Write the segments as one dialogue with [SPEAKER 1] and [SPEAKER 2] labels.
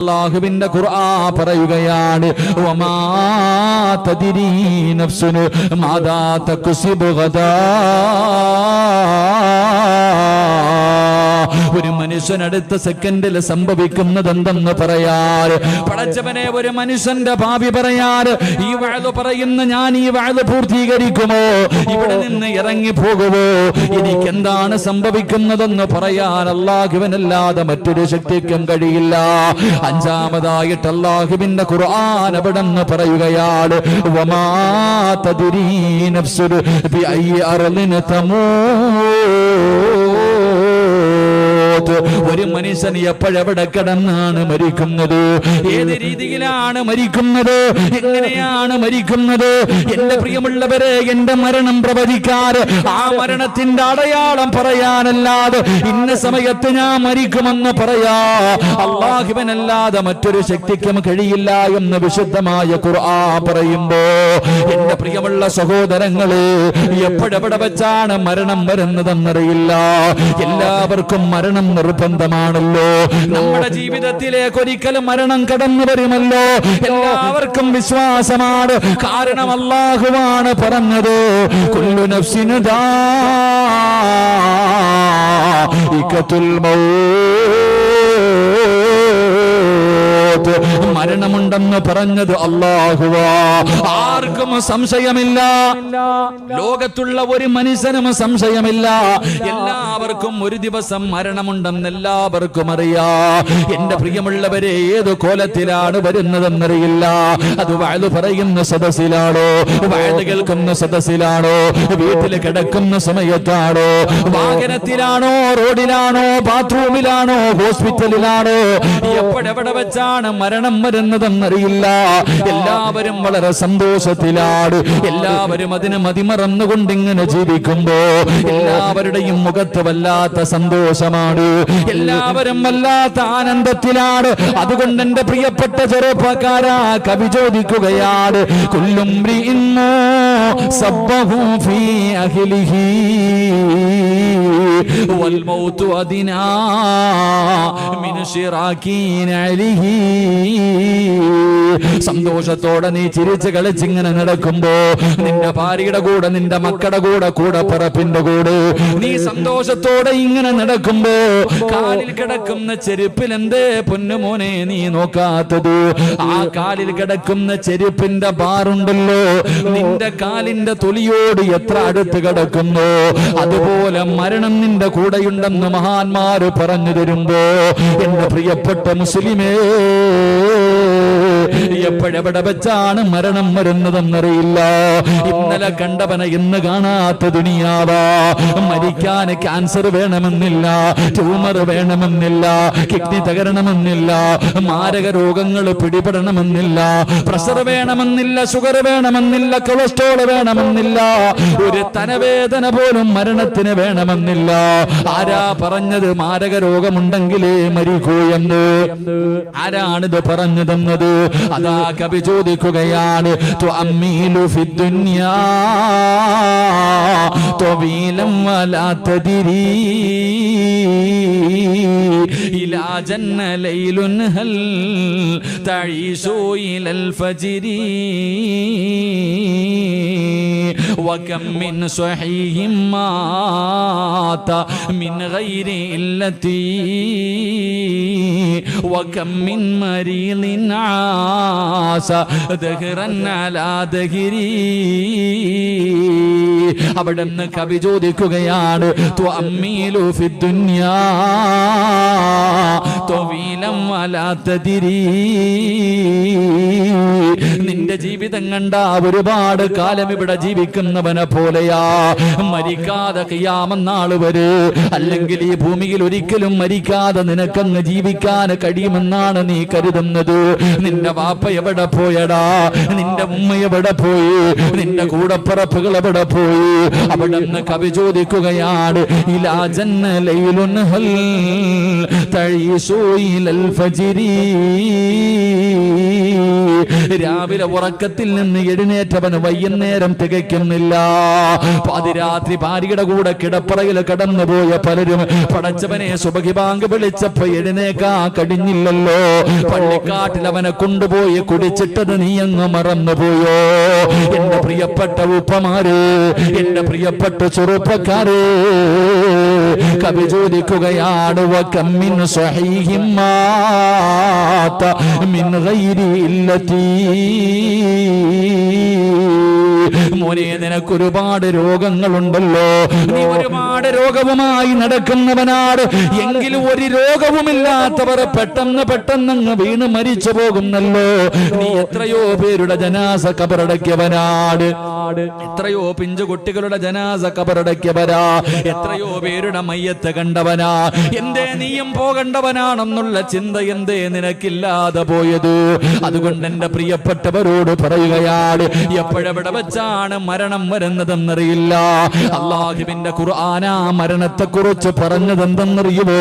[SPEAKER 1] അള്ളാഹുവിന്റെ ഖുർആൻ പറയുകയാണ്. നഫ്സുന് മാതാ തക്സിബു ഗദാ. ഒരു മനുഷ്യനടുത്ത സെക്കൻഡിൽ സംഭവിക്കുന്നത് എന്തെന്ന് പറയാറ്? പടച്ചവനെ ഒരു മനുഷ്യന്റെ ഭാവി പറയാറ്. ഈ വഴത് പറയുന്ന ഞാൻ ഈ വഴത് പൂർത്തീകരിക്കുമോ? ഇവിടെ നിന്ന് ഇറങ്ങി പോകുമോ? എനിക്ക് എന്താണ് സംഭവിക്കുന്നതെന്ന് പറയാൻ അള്ളാഹുവിനല്ലാതെ മറ്റൊരു ശക്തിക്കും കഴിയില്ല. അഞ്ചാമതായിട്ട് അള്ളാഹുവിന്റെ ഖുർആൻ അവിടെ നിന്ന് പറയുകയാണ്. വമാ തദ്രീ ബി ബിഅയ്യി അർളിൻ തമൂത്ത് ഒരു മനുഷ്യൻ എപ്പോഴെവിടെ കിടന്നാണ് മരിക്കുന്നത്? ഏത് രീതിയിലാണ് മരിക്കുന്നത്? എങ്ങനെയാണ് മരിക്കുന്നത്? എന്റെ പ്രിയമുള്ളവരെ എന്റെ മരണം പ്രവചിക്കാറ്. ആ മരണത്തിന്റെ അടയാളം പറയാനല്ലാതെ ഇന്ന സമയത്ത് ഞാൻ മരിക്കുമെന്ന് പറയാ. അള്ളാഹിബനല്ലാതെ മറ്റൊരു ശക്തിക്കും കഴിയില്ല എന്ന് വിശുദ്ധമായ ഖുർആ പറയുമ്പോ എന്റെ പ്രിയമുള്ള സഹോദരങ്ങൾ എപ്പോഴെവിടെ വെച്ചാണ് മരണം വരുന്നതെന്നറിയില്ല. എല്ലാവർക്കും മരണം നിർബന്ധമാണല്ലോ. നമ്മുടെ ജീവിതത്തിലേക്ക് ഒരിക്കലും മരണം കടന്നു വരുമല്ലോ. എല്ലാവർക്കും വിശ്വാസമാണ്. കാരണം അള്ളാഹുവാണ് പറഞ്ഞത്. കുല്ലു ഇക്കത്തുൽ ദാഇഖത്തുൽ മൗത്ത് മരണമുണ്ടെന്ന് പറഞ്ഞത് അള്ളാഹുവാ ആർക്കും സംശയമില്ല. ലോകത്തുള്ള ഒരു മനുഷ്യനും സംശയമില്ല. എല്ലാവർക്കും ഒരു ദിവസം മരണമുണ്ടെന്ന് എല്ലാവർക്കും അറിയാ. എന്റെ പ്രിയമുള്ളവരെ ഏത് കോലത്തിലാണ് വരുന്നതെന്നറിയില്ല. അത് വയത് പറയുന്ന സദസ്സിലാണോ? വയത് കേൾക്കുന്ന സദസ്സിലാണോ? വീട്ടിൽ കിടക്കുന്ന സമയത്താണോ? വാഹനത്തിലാണോ? റോഡിലാണോ? ബാത്റൂമിലാണോ? ഹോസ്പിറ്റലിലാണോ? എപ്പോഴെവിടെ വെച്ചാണ് മരണം വരുന്നതെന്നറിയില്ല. എല്ലാവരും വളരെ സന്തോഷത്തിലാണ്. എല്ലാവരും അതിനെ മതിമറന്നുകൊണ്ട് ഇങ്ങനെ ജീവിക്കുമ്പോ എല്ലാവരുടെയും മുഖത്ത് വല്ലാത്ത സന്തോഷമാണ്. എല്ലാവരും വല്ലാത്ത ആനന്ദത്തിലാണ്. അതുകൊണ്ട് എന്റെ പ്രിയപ്പെട്ട ചെറുപ്പക്കാരാ കവി ചോദിക്കുകയാണ് കൊല്ലും സബ്ബഹു ഫീ അഹ്ലിഹി? والموت أدنى من شراكين عليه സന്തോഷത്തോടെ നീ ചിരിച്ച് കളിച്ചിങ്ങനെ നടക്കുമ്പോ നിന്റെ ഭാര്യയുടെ കൂടെ നിന്റെ മക്കളുടെ കൂടെ കൂടെ പിറപ്പിന്റെ കൂടെ നീ സന്തോഷത്തോടെ ഇങ്ങനെ നടക്കുമ്പോ കാലിൽ കിടക്കുന്ന ചെരുപ്പിൽ എന്തേ പൊന്നുമോനെ നീ നോക്കാത്തത് ആ കാലിൽ കിടക്കുന്ന ചെരുപ്പിന്റെ ബാറുണ്ടല്ലോ നിന്റെ കാലിന്റെ തൊലിയോട് എത്ര അടുത്ത് കിടക്കുന്നു അതുപോലെ മരണം നിന്റെ കൂടെയുണ്ടെന്ന് മഹാന്മാര് പറഞ്ഞു തരുമ്പോ എന്റെ പ്രിയപ്പെട്ട മുസ്ലിമേ എപ്പോഴെവിടെ വെച്ചാണ് മരണം വരുന്നതെന്നറിയില്ല. ഇന്നലെ കണ്ടവനെ ഇന്ന് കാണാത്ത ദുനിയാവാ മരിക്കാൻ ക്യാൻസർ വേണമെന്നില്ല ട്യൂമർ വേണമെന്നില്ല കിഡ്നി തകരണമെന്നില്ല മാരക രോഗങ്ങൾ പിടിപെടണമെന്നില്ല പ്രഷർ വേണമെന്നില്ല ഷുഗർ വേണമെന്നില്ല കൊളസ്ട്രോൾ വേണമെന്നില്ല ഒരു തനവേദന പോലും മരണത്തിന് വേണമെന്നില്ല. ആരാ പറഞ്ഞത് മാരക രോഗമുണ്ടെങ്കിലേ മരിക്കൂ എന്ന്? ആരാണിത് പറഞ്ഞു തന്നത് അതാ കവി ചോദിക്കുകയാണ് തുഅമ്മീലു ഫിദ്ദുനിയാ طويلا ولا تدري إلى جن ليل هل تعيش إلى الفجر وكم من صحيح مات من غير إلتي وكم من مريض عاش دهرا على دهري അവിടെ നിന്ന് കവി ചോദിക്കുകയാണ് ത്വമ്മീലു ഫിദ്ദുന്യാ ത്വവീലം വലാത്തതിരീ നിന്റെ ജീവിതം കണ്ട ഒരുപാട് കാലം ഇവിടെ ജീവിക്കുന്നവനെ പോലെയാ മരിക്കാതെ കയ്യാമെന്നാള് വരെ അല്ലെങ്കിൽ ഈ ഭൂമിയിൽ ഒരിക്കലും മരിക്കാതെ നിനക്കങ്ങ് ജീവിക്കാൻ കഴിയുമെന്നാണ് നീ കരുതുന്നത് നിന്റെ വാപ്പ എവിടെ പോയടാ? നിന്റെ ഉമ്മ എവിടെ പോയി? നിന്റെ കൂടപ്പിറപ്പുകൾ എവിടെ പോയി? അവിടെ നിന്ന് കവി ചോദിക്കുകയാണ് രാവിലെ ഉറക്കത്തിൽ നിന്ന് എഴുന്നേറ്റവന് വൈകുന്നേരം തികയ്ക്കുന്നില്ല. പാതിരാത്രി ഭാര്യയുടെ കൂടെ കിടപ്പറയിൽ കടന്നുപോയ പലരും പടച്ചവനെ സുബഹി ബാങ്ക് വിളിച്ചപ്പോ എഴുന്നേക്കാ കഴിഞ്ഞില്ലല്ലോ പള്ളിക്കാട്ടിൽ അവനെ കൊണ്ടുപോയി കുടിച്ചിട്ടത് നീ അങ്ങ് മറന്നുപോയോ? എന്റെ പ്രിയപ്പെട്ട ഉപ്പമാര് എന്റെ പ്രിയപ്പെട്ട ചെറുപ്പക്കാര് കവി ചോദിക്കുകയാണ് വക്കമ്മിൻ മോനെ നിനക്ക് ഒരുപാട് രോഗങ്ങളുണ്ടല്ലോ. നീ ഒരുപാട് രോഗവുമായി നടക്കുന്നവനാണ് എങ്കിലും ഒരു രോഗവുമില്ലാത്തവർ പെട്ടെന്ന് പെട്ടെന്ന് വീണ് മരിച്ചു പോകുന്നല്ലോ. നീ എത്രയോ പേരുടെ ജനാസ കബറടക്കിയവനാട്. എത്രയോ പിഞ്ചു കുട്ടികളുടെ ജനാസ കബറടക്കിയവരാ. എത്രയോ പേരുടെ മയ്യത്ത് കണ്ടവനാ. എന്തേ നീയും പോകണ്ടവനാണെന്നുള്ള ചിന്ത എന്തേ നിനക്കില്ലാതെ പോയത്? അതുകൊണ്ട് എന്റെ പ്രിയപ്പെട്ടവരോട് പറയുകയാണ് എപ്പോഴെവിടെ വെച്ചാണ് മരണം വരുന്നതെന്നറിയില്ല. അള്ളാഹുവിന്റെ ഖുർആന മരണത്തെ കുറിച്ച് പറഞ്ഞതെന്തെന്നറിയുമോ?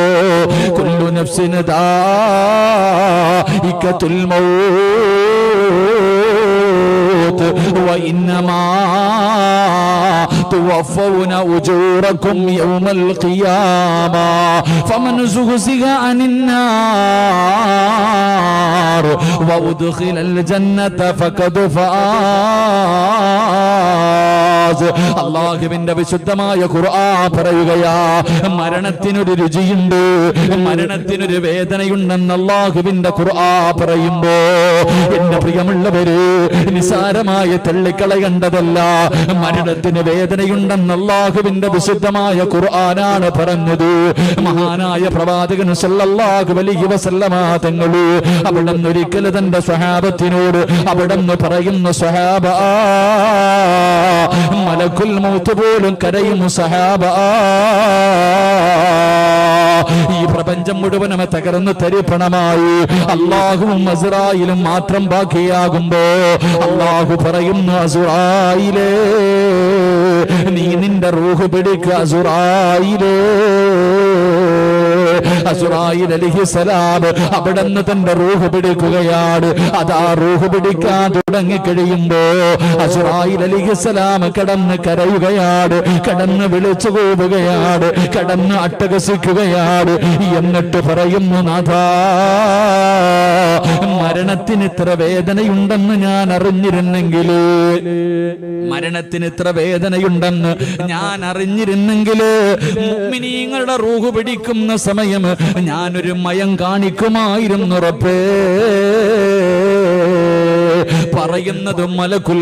[SPEAKER 1] കുല്ലു നഫ്സിന് ഇക്കത്തുൽ മൗത്ത് وإنما توفون أجوركم يوم القيامة فمن زهزه عن النار وأدخل الجنة فقد فاز അള്ളാഹുവിന്റെ വിശുദ്ധമായ ഖുർആ പറയുകയാ മരണത്തിനൊരു രുചിയുണ്ട് മരണത്തിനൊരു വേദനയുണ്ടെന്ന് അള്ളാഹുവിന്റെ ഖുർആ പറയുമ്പോ എന്റെ പ്രിയമുള്ളവര് നിസാരമായ തള്ളിക്കളയേണ്ടതല്ല മരണത്തിന് വേദനയുണ്ടെന്ന് അള്ളാഹുവിന്റെ വിശുദ്ധമായ ഖുർആനാണ് പറഞ്ഞത്. മഹാനായ പ്രവാചകൻ സല്ലല്ലാഹു അലൈഹി വസല്ലമ തങ്ങളെ അവിടെ ഒരിക്കൽ തന്റെ സ്വഹാബത്തിനോട് അവിടെ പറയുന്ന സ്വഹാബ മലക്കുൽ മൗത്ത് പോലും കരയുന്നു സഹാബ ഈ പ്രപഞ്ചം മുഴുവനും തകർന്ന് തരിപ്പണമായി അള്ളാഹുവും അസുറായിലും മാത്രം ബാക്കിയാകുമ്പോ അള്ളാഹു പറയുന്നു അസുറായിലേ നീ നിന്റെ റൂഹ് പിടിക്കുക അസുറായിലേ. അസുറായിൽ അലിഹിസലാം അവിടെ നിന്ന് തന്റെ റൂഹ് പിടിക്കുകയാണ്. അതാ റൂഹ് പിടിക്കാൻ തുടങ്ങി കഴിയുമ്പോ അസുറായിൽ അലിഹിസലാം കടന്ന് കരയുകയാണ്. കടന്ന് വിളിച്ചു പോവുകയാണ് കടന്ന് അട്ടകസിക്കുകയാണ് എന്നിട്ട് പറയുന്നു നാഥ മരണത്തിന് ഇത്ര വേദനയുണ്ടെന്ന് ഞാൻ അറിഞ്ഞിരുന്നെങ്കിൽ മരണത്തിന് ഇത്ര വേദനയുണ്ടെന്ന് ഞാൻ അറിഞ്ഞിരുന്നെങ്കിൽ മുഅ്മിനീങ്ങളുടെ റൂഹ് പിടിക്കുന്ന സമയം ഞാനൊരു മയം കാണിക്കുമായിരുന്നു റബ്ബേ പറയുന്നത് മലക്കുൽ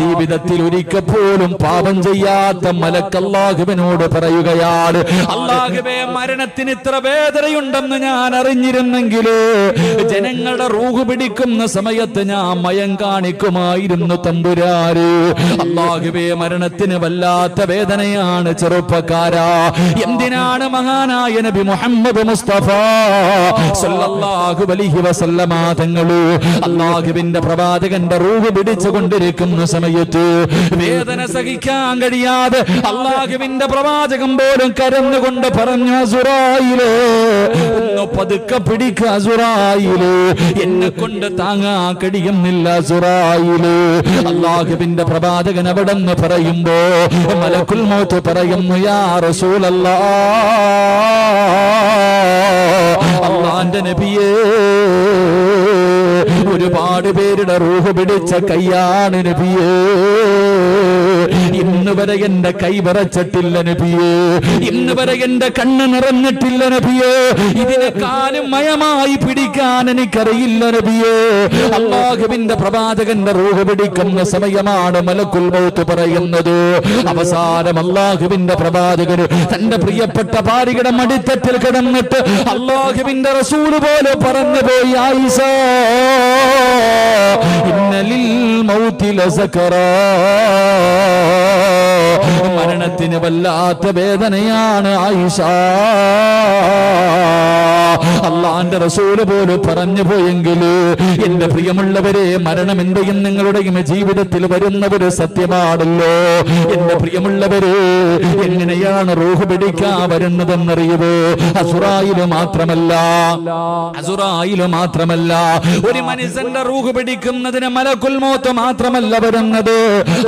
[SPEAKER 1] ജീവിതത്തിൽ ഒരിക്കൽ പോലും പാപം ചെയ്യാത്ത മലക്ക് അല്ലാഹുവിനോട് പറയുകയാണ്. അല്ലാഹുവേ മരണത്തിന് ഇത്ര വേദനയുണ്ടെന്ന് ഞാൻ അറിഞ്ഞിരുന്നെങ്കിൽ ജനങ്ങളുടെ റൂഹ് പിടിക്കുന്ന സമയത്ത് ഞാൻ മയം കാണിക്കുമായിരുന്നു തമ്പുരാര് അല്ലാഹുവേ മരണത്തിന് വല്ലാത്ത വേദനയാണ് ചെറുപ്പക്കാരാ. എന്തിനാണ് മഹാനായ നബി മുഹമ്മദ് മുസ്തഫ? സല്ലല്ലാഹു അലൈഹി വസല്ലമ തങ്ങളെ അള്ളാഹുവിന്റെ പ്രവാചകന്റെ റൂഹ് പിടിച്ചു കൊണ്ടിരിക്കുന്ന സമയത്ത് വേദന സഹിക്കാൻ കഴിയാതെ അള്ളാഹുവിന്റെ പ്രവാചകം പോലും കരന്നുകൊണ്ട് പറഞ്ഞു അസുറായിലേ ഒന്ന് പതുക്കെ പിടിക്കുക അസുറായിലേ എന്നെ കൊണ്ട് താങ്ങാ കഴിയുന്നില്ല അസുറായിലേ. അള്ളാഹുവിന്റെ പ്രവാചകൻ അവിടെ നിന്ന് പറയുമ്പോ മലക്കുൽ മോത്ത് പറയുന്നു യാ റസൂലല്ലാ അള്ളാന്റെ നബിയേ ഒരുപാട് പേരുടെ റൂഹ് പിടിച്ച കയ്യാണ് നബിയേ. ഇന്ന് വരെ എന്റെ കൈ വിറച്ചിട്ടില്ല നബിയേ. ഇന്ന് വരെ എന്റെ കണ്ണ് നിറഞ്ഞിട്ടില്ല നബിയേ. കാലും മയമായി പിടിക്കാൻ എനിക്കറിയില്ല നബിയേ. അള്ളാഹുവിന്റെ പ്രവാചകന്റെ റൂഹ പിടിക്കുന്ന സമയമാണ് മലക്കുൽ മൗത്ത് പറയുന്നത്. അവസാനം അള്ളാഹുവിന്റെ പ്രവാചകന് തന്റെ പ്രിയപ്പെട്ട ഭാര്യയുടെ മടിത്തട്ടിൽ കിടന്നിട്ട് അള്ളാഹുവിന്റെ റസൂൽ പോലെ പറഞ്ഞു പോയി ആയിസ ഇന്നലിൽ മൗതി ലസക്കറാ മരണത്തിന് വല്ലാത്ത വേദനയാണ് ആയിഷ. അള്ളാന്റെ റസൂൽ പോലും പറഞ്ഞു പോയെങ്കിൽ എന്റെ പ്രിയമുള്ളവരെ മരണം എന്റെയും നിങ്ങളുടെയും ജീവിതത്തിൽ വരുന്നവര് സത്യമാണല്ലോ. എന്റെ പ്രിയമുള്ളവരെ എങ്ങനെയാണ് റൂഹ് പിടിക്കാൻ വരുന്നതെന്നറിയുവോ? അസുറായിൽ മാത്രമല്ല അസുറായിൽ മാത്രമല്ല ഒരു മനുഷ്യന്റെ റൂഹ് പിടിക്കുന്നതിന് മലക്കുൽമോത്ത് മാത്രമല്ല വരുന്നത്.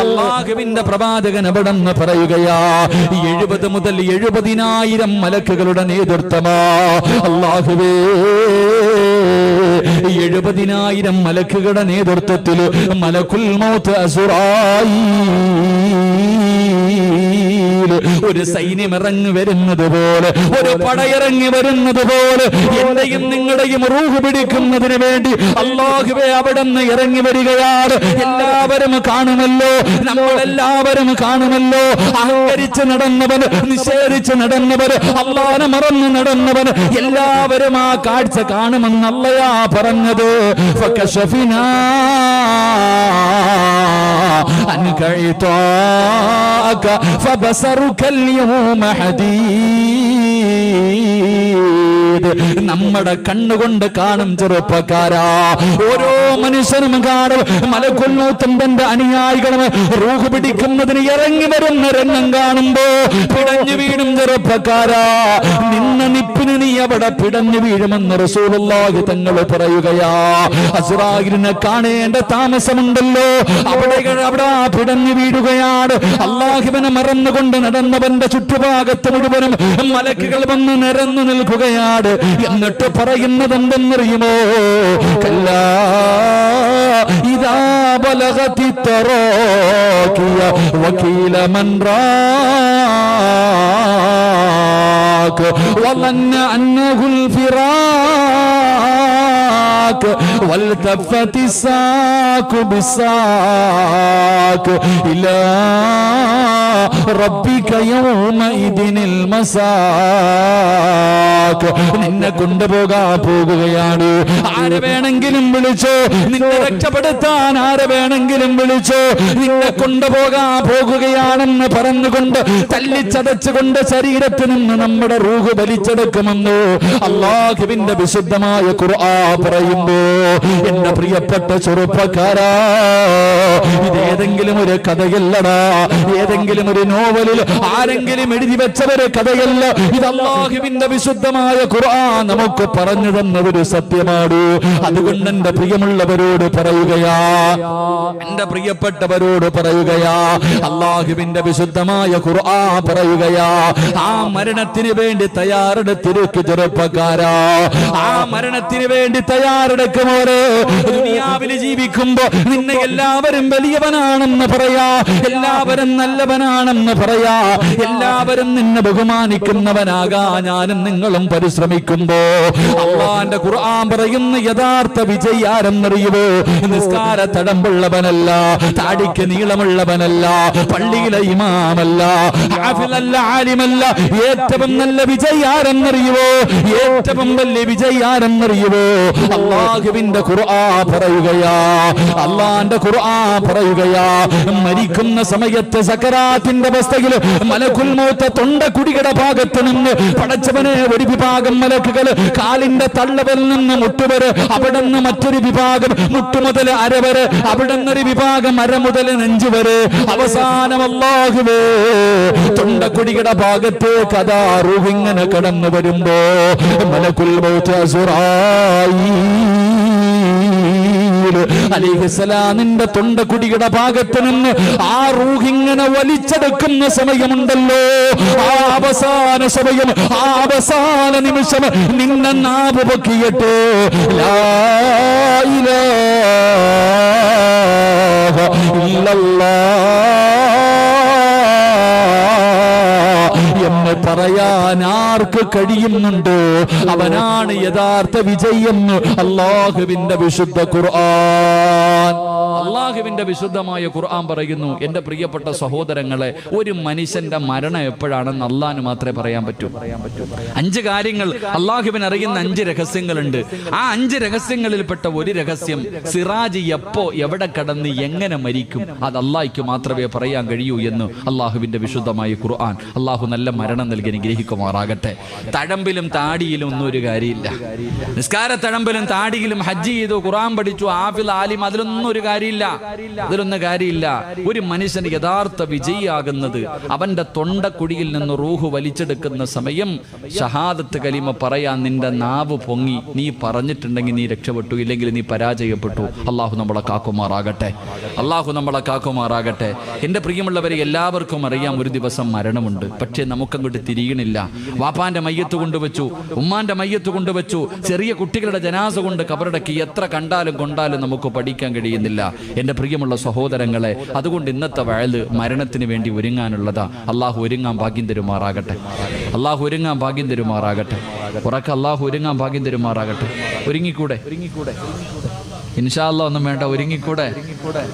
[SPEAKER 1] അള്ളാഹുവിന്റെ പ്രവാചകൻ അവിടെ പറയുകയാ എഴുപത് മുതൽ എഴുപതിനായിരം മലക്കുകളുടെ നേതൃത്വമാ. അള്ളാഹുവേ എഴുപതിനായിരം മലക്കുകളുടെ നേതൃത്വത്തിൽ മലക്കുൽ മൗത്ത് അസുറായി. ഒരു സൈന്യം ഇറങ്ങി വരുന്നത് പോലെ ഒരു പടയിറങ്ങി വരുന്നത് പോലെ എന്റെയും നിങ്ങളുടെയും റൂഹ് പിടിക്കുന്നതിന് വേണ്ടി അള്ളാഹുവെ അവിടെ നിന്ന് ഇറങ്ങി വരികയാണ് എല്ലാവരും കാണുമല്ലോ നമ്മളെല്ലാവരും കാണുമല്ലോ അഹങ്കരിച്ച് നടന്നവൻ നിഷേധിച്ച് നടന്നവൻ അള്ളാനെ മറന്ന് നടന്നവൻ എല്ലാവരും ആ കാഴ്ച കാണുമെന്നല്ലയാ പറഞ്ഞത് ഫകശഫിനാ عنك عطاءك فبصرك اليوم حديد നമ്മുടെ കണ്ണുകൊണ്ട് കാണും ചെറുപ്പക്കാരാ ഓരോ മനുഷ്യനും കാണും മലക്കൊല്ലൂത്തും തന്റെ അനുയായികളും റൂഹ് പിടിക്കുന്നതിന് ഇറങ്ങി വരുന്ന രംഗം കാണുമ്പോ പിടഞ്ഞു വീഴും ചെറുപ്പക്കാരാ നിന്ന അസ്രാഹിന് നീ അവിടെ പിടഞ്ഞു വീഴുമെന്ന് റസൂലുള്ളാഹി തങ്ങൾ പറയുകയാ. അസ്രാഹിനെ കാണേണ്ട താമസമുണ്ടല്ലോ. അവിടെ അവിടെ പിടഞ്ഞു വീഴുകയാണ്. അള്ളാഹുവിനെ മറന്നുകൊണ്ട് നടന്നവന്റെ ചുറ്റുഭാഗത്ത് മുഴുവനും മലക്കുകൾ വന്ന് നിരന്നു നിൽക്കുകയാണ്. എന്നിട്ട് പറയുന്നത് എന്തെന്നറിയുമോ കല്ലാ ഇതാ ബലഗതി തറോക്കിയ വക്കീല മൻ റാക്ക് വലന്ന عنه الفراق. والتفت الساق بالساق إلى ربك يومئذ المساق നിന്നെ കൊണ്ടുപോകാൻ പോകുകയാണ് ആരെ വേണമെങ്കിലും വിളിച്ചോ നിന്നെ രക്ഷപ്പെടുത്താൻ ആരെ വേണമെങ്കിലും വിളിച്ചോ നിന്നെ കൊണ്ടുപോകാൻ പോകുകയാണെന്ന് പറഞ്ഞുകൊണ്ട് തല്ലിച്ചതച്ചുകൊണ്ട് ശരീരത്തിൽ നിന്ന് നമ്മുടെ റൂഹ് വലിച്ചെടുക്കുമെന്ന് അള്ളാഹുവിന്റെ വിശുദ്ധമായ ഖുർആ പറയുമ്പോ എന്റെ പ്രിയപ്പെട്ട ചെറുപ്പക്കാരാ ഇത് ഏതെങ്കിലും ഒരു കഥയല്ലടാ. ഏതെങ്കിലും ഒരു നോവലിൽ ആരെങ്കിലും എഴുതി വെച്ച ഒരു കഥയല്ല. ഇത് അള്ളാഹുവിന്റെ വിശുദ്ധമായ ഖുർആൻ നമുക്ക് പറഞ്ഞു തന്ന ഒരു സത്യമാണ് അതുകൊണ്ട് എന്റെ പ്രിയമുള്ളവരോട് പറയുകയാ എന്റെ പ്രിയപ്പെട്ടവരോട് പറയുകയാ അള്ളാഹുവിന്റെ വിശുദ്ധമായ ഖുർആ പറയുകയാ ആ മരണത്തിന് വേണ്ടി തയ്യാറെടുത്തിരിക്കു ചെറുപ്പക്കാരാ. ആ മരണത്തിന് വേണ്ടി തയ്യാറെടുക്കുമോരെ ദുനിയാവിൽ ജീവിക്കുമ്പോ നിന്നെ എല്ലാവരും വലിയവനാണെന്ന് പറയാ എല്ലാവരും നല്ലവനാണെന്ന് പറയാ എല്ലാവരും നിന്നെ ബഹുമാനിക്കുന്നവനാകാ ഞാനും നിങ്ങളും പരിശ്രമിക്കുമ്പോ. അള്ളാന്റെ ഖുർആൻ പറയുന്ന യഥാർത്ഥ വിജയാരെന്നറിയുവോ നിസ്കാര തടമ്പുള്ളവനല്ല താടിക്ക് നീളമുള്ളവനല്ല പള്ളിയിലെ ഇമാമല്ല ഹാഫിലല്ല ആലിമല്ല. ഏറ്റവും നല്ല വിജയാരെന്നറിയുവോ ഏറ്റവും വലിയ വിജയാരെന്നറിയുവോ അള്ളാഹുവിന്റെ ഖുർആൻ പറയുകയാ അള്ളാന്റെ ഖുർആൻ പറയുകയാ. മരിക്കുന്ന സമയത്ത് സക്കറാത്തിന്റെ അവസ്ഥയിൽ മലക്കുൽ മൗത്ത് തൊണ്ട കുടികട ഭാഗത്ത് നിന്ന് പടച്ചവനെ ഒരു വിഭാഗം മലക്കുകൾ കാലിന്റെ തള്ളവൽ നിന്ന് മുട്ടുവര് അവിടെ നിന്ന് മറ്റൊരു വിഭാഗം മുട്ടുമുതൽ അരവര് അവിടെ നിന്നൊരു വിഭാഗം അര മുതൽ നെഞ്ചു വരെ അവസാനം അല്ലാഹുവേ കുടികട ഭാഗത്ത് കഥാ അറിവിങ്ങനെ കടന്നു വരുമ്പോ മലക്കുൽ മൗത്ത് സുറായി അലിഹസലാമിന്റെ തൊണ്ടക്കുടിയുടെ ഭാഗത്ത് നിന്ന് ആ റൂഹിങ്ങനെ വലിച്ചെടുക്കുന്ന സമയമുണ്ടല്ലോ. ആ അവസാന സമയം ആ അവസാന നിമിഷം നിന്നെ നാവ് പൊക്കിയിട്ട് ലാ പറയാൻ ആർക്ക് കഴിയുന്നുണ്ട്? അവനാണ് യഥാർത്ഥ വിജയം അള്ളാഹുവിന്റെ വിശുദ്ധ ഖുർആൻ. അള്ളാഹുവിന്റെ വിശുദ്ധമായ ഖുർആൻ പറയുന്നു എന്റെ പ്രിയപ്പെട്ട സഹോദരങ്ങളെ ഒരു മനുഷ്യന്റെ മരണം എപ്പോഴാണെന്ന് അള്ളാഹിന് മാത്രമേ പറയാൻ പറ്റൂ. അഞ്ച് കാര്യങ്ങൾ അള്ളാഹുവിന് അറിയുന്ന അഞ്ച് രഹസ്യങ്ങളുണ്ട്. ആ അഞ്ച് രഹസ്യങ്ങളിൽപ്പെട്ട ഒരു രഹസ്യം സിറാജ് എപ്പോ എവിടെ കടന്ന് എങ്ങനെ മരിക്കും അത് അള്ളാഹിക്ക് മാത്രമേ പറയാൻ കഴിയൂ എന്ന് അള്ളാഹുവിന്റെ വിശുദ്ധമായ ഖുർആൻ. അള്ളാഹു നല്ല മരണം നൽകി അനുഗ്രഹിക്കുമാറാകട്ടെ. തഴമ്പിലും താടിയിലും ഒന്നും ഒരു കാര്യമില്ല. നിസ്കാര തഴമ്പിലും താടിയിലും ഹജ്ജ് ചെയ്തു ഖുർആൻ പഠിച്ചു ആഫിൽ ആലിം അതിലൊന്നും ഒരു കാര്യമില്ല. അതിലൊന്നും കാര്യമില്ല. ഒരു മനുഷ്യൻ യഥാർത്ഥ വിജയിയാകുന്നത് അവന്റെ തൊണ്ടക്കുടിയിൽ നിന്ന് റൂഹ് വലിച്ചെടുക്കുന്ന സമയം ഷഹാദത്ത് കലിമ പറയാൻ നിന്റെ നാവ് പൊങ്ങി. നീ പറഞ്ഞിട്ടുണ്ടെങ്കിൽ നീ രക്ഷപ്പെട്ടു ഇല്ലെങ്കിൽ നീ പരാജയപ്പെട്ടു. അള്ളാഹു നമ്മളെ കാക്കുമാറാകട്ടെ. അള്ളാഹു നമ്മളെ കാക്കുമാറാകട്ടെ. എന്റെ പ്രിയമുള്ളവരെ എല്ലാവർക്കും അറിയാം ഒരു ദിവസം മരണമുണ്ട്. പക്ഷേ നമുക്കങ്ങോട്ട് തിരിയണില്ല. വാപ്പാന്റെ മയ്യത്ത് കൊണ്ടുവച്ചു ഉമ്മാന്റെ മയ്യത്ത് കൊണ്ടുവച്ചു. ചെറിയ കുട്ടികളുടെ ജനാസ കൊണ്ട് കബറടക്കി എത്ര കണ്ടാലും കൊണ്ടാലും നമുക്ക് പഠിക്കാൻ കഴിയുന്നില്ല. എന്റെ പ്രിയമുള്ള സഹോദരങ്ങളെ അതുകൊണ്ട് ഇന്നത്തെ വയൽ മരണത്തിന് വേണ്ടി ഒരുങ്ങാനുള്ളതാ. അള്ളാഹു ഒരുങ്ങാൻ ഭാഗ്യം തരുമാറാകട്ടെ. അള്ളാഹു ഒരുങ്ങാൻ ഭാഗ്യം തരുമാറാകട്ടെ. ഉറക്ക അള്ളാഹു ഒരുങ്ങാൻ ഭാഗ്യം തരുമാറാകട്ടെ. ഒരുങ്ങിക്കൂടെ? ഒരുങ്ങിക്കൂടെ ഇൻഷാല്ല ഒന്നും വേണ്ട ഒരുങ്ങിക്കൂടെ?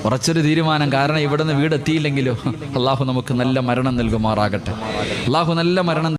[SPEAKER 1] ഉറച്ചൊരു തീരുമാനം. കാരണം ഇവിടുന്ന് വീടെത്തിയില്ലെങ്കിലോ അള്ളാഹു നമുക്ക് നല്ല മരണം നൽകുമാറാകട്ടെ. അള്ളാഹു നല്ല മരണം